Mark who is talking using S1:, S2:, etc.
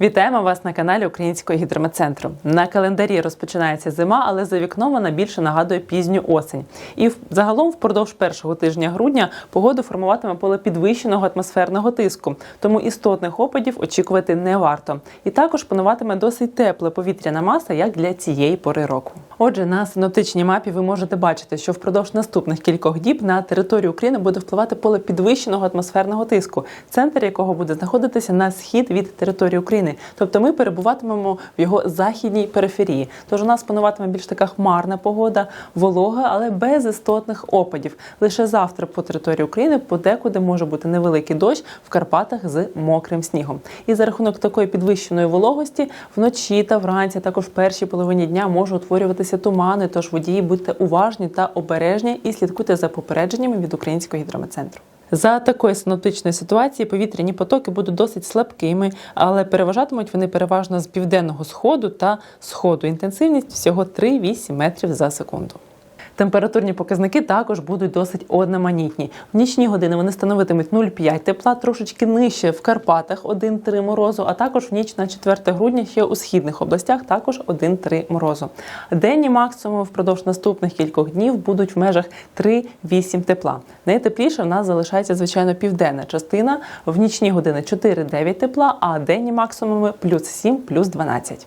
S1: Вітаємо вас на каналі Українського гідрометцентру. На календарі розпочинається зима, але за вікном вона більше нагадує пізню осень. І загалом впродовж першого тижня грудня погоду формуватиме поле підвищеного атмосферного тиску, тому істотних опадів очікувати не варто. І також пануватиме досить тепла повітряна маса, як для цієї пори року. Отже, на синоптичній мапі ви можете бачити, що впродовж наступних кількох діб на територію України буде впливати поле підвищеного атмосферного тиску, центр якого буде знаходитися на схід від території України. Тобто ми перебуватимемо в його західній периферії. Тож у нас пануватиме більш така хмарна погода, волога, але без істотних опадів. Лише завтра по території України подекуди може бути невеликий дощ в Карпатах з мокрим снігом. І за рахунок такої підвищеної вологості вночі та вранці, також в першій половині дня може утворюватися тумани. Тож водії будьте уважні та обережні і слідкуйте за попередженнями від українського гідрометцентру. За такої синоптичної ситуації повітряні потоки будуть досить слабкими, але переважатимуть вони переважно з південного сходу та сходу. Інтенсивність всього 3-8 метрів за секунду. Температурні показники також будуть досить одноманітні. В нічні години вони становитимуть 0,5 тепла, трошечки нижче в Карпатах 1-3 морозу, а також в ніч на 4 грудня ще у східних областях також 1-3 морозу. Денні максимуми впродовж наступних кількох днів будуть в межах 3-8 тепла. Найтепліше в нас залишається звичайно південна частина. В нічні години 4-9 тепла, а денні максимуми плюс 7, плюс 12.